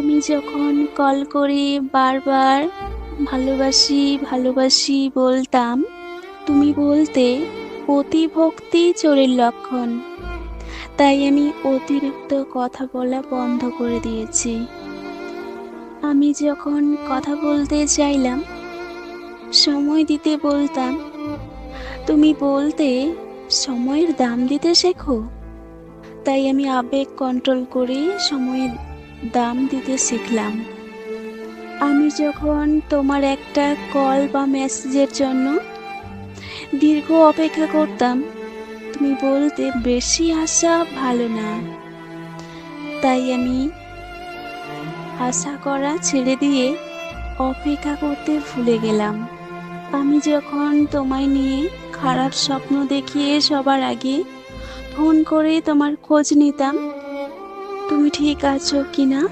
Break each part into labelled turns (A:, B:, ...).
A: আমি যখন কল করে বারবার ভালোবাসি ভালোবাসি বলতাম, তুমি বলতে অতিভক্তি চোরের লক্ষণ। তাই আমি অতিরিক্ত কথা বলা বন্ধ করে দিয়েছি। আমি যখন কথা বলতে চাইলাম, সময় দিতে বলতাম, তুমি বলতে সময়ের দাম দিতে শেখো। তাই আমি আবেগ কন্ট্রোল করে সময়ের দাম দিতে শিখলাম। আমি যখন তোমার একটা কল বা মেসেজের জন্য দীর্ঘ অপেক্ষা করতাম, তুমি বলতে বেশি আশা ভালো না। তাই আমি আশা করা ছেড়ে দিয়ে অপেক্ষা করতে ভুলে গেলাম। আমি যখন তোমায় নিয়ে খারাপ স্বপ্ন দেখিয়ে সবার আগে ফোন করে তোমার খোঁজ নিতাম তুমি ঠিক আছো কি না?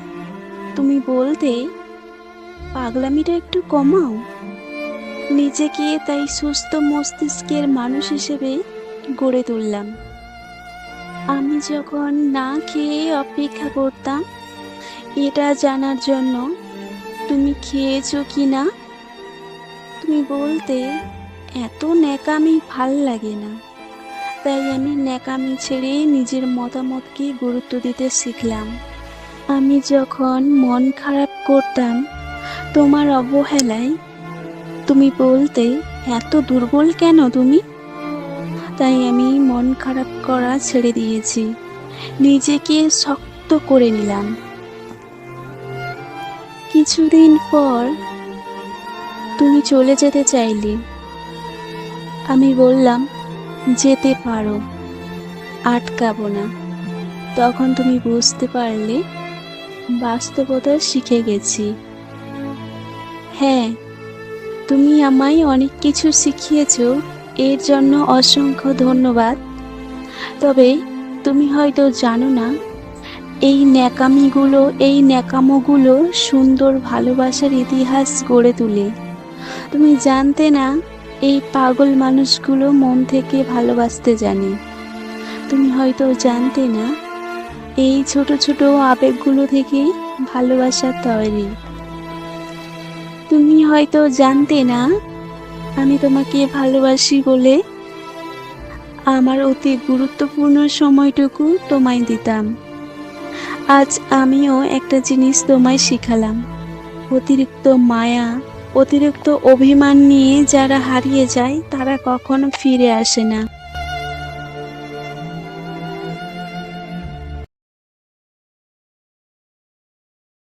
A: তুমি বলতে, পাগলামিটা একটু কমাও। নিজেকে তাই সুস্থ মস্তিষ্কের মানুষ হিসেবে গড়ে তুললাম। আমি যখন না খেয়ে অপেক্ষা করতাম, এটা জানার জন্য তুমি খেয়েছো কি না? তুমি বলতে, এত ন্যাকামি ভালো লাগে না। তাই আমি ন্যাকামি ছেড়ে নিজের মতামতকে গুরুত্ব দিতে শিখলাম। আমি যখন মন খারাপ করতাম, তোমার অবহেলায় তুমি বলতে, এত দুর্বল কেন তুমি? তাই আমি মন খারাপ করা ছেড়ে দিয়েছি। নিজেকে শক্ত করে নিলাম। কিছুদিন পর তুমি চলে যেতে চাইলে। আমি বললাম যেতে পারো। আটকাবো না। তখন তুমি বুঝতে পারলে বাস্তবতা শিখে গেছি। হ্যাঁ তুমি আমায় অনেক কিছু শিখিয়েছ, এর জন্য অসংখ্য ধন্যবাদ। তবে তুমি হয়তো জানো না, এই ন্যাকামিগুলো, এই ন্যাকামোগুলো সুন্দর ভালোবাসার ইতিহাস গড়ে তোলে। তুমি জানতে না এই পাগল মানুষগুলো মন থেকে ভালোবাসতে জানে। তুমি হয়তো জানতে না, এই ছোট ছোট আবেগগুলো থেকে ভালোবাসা তৈরি। তুমি হয়তো জানতে না, আমি তোমাকে ভালোবাসি বলে আমার অতি গুরুত্বপূর্ণ সময়টুকু তোমায় দিতাম। আজ আমিও একটা জিনিস তোমায় শিখালাম, অতিরিক্ত মায়া অতিরিক্ত অভিমান নিয়ে যারা হারিয়ে যায় তারা কখনো ফিরে আসে না।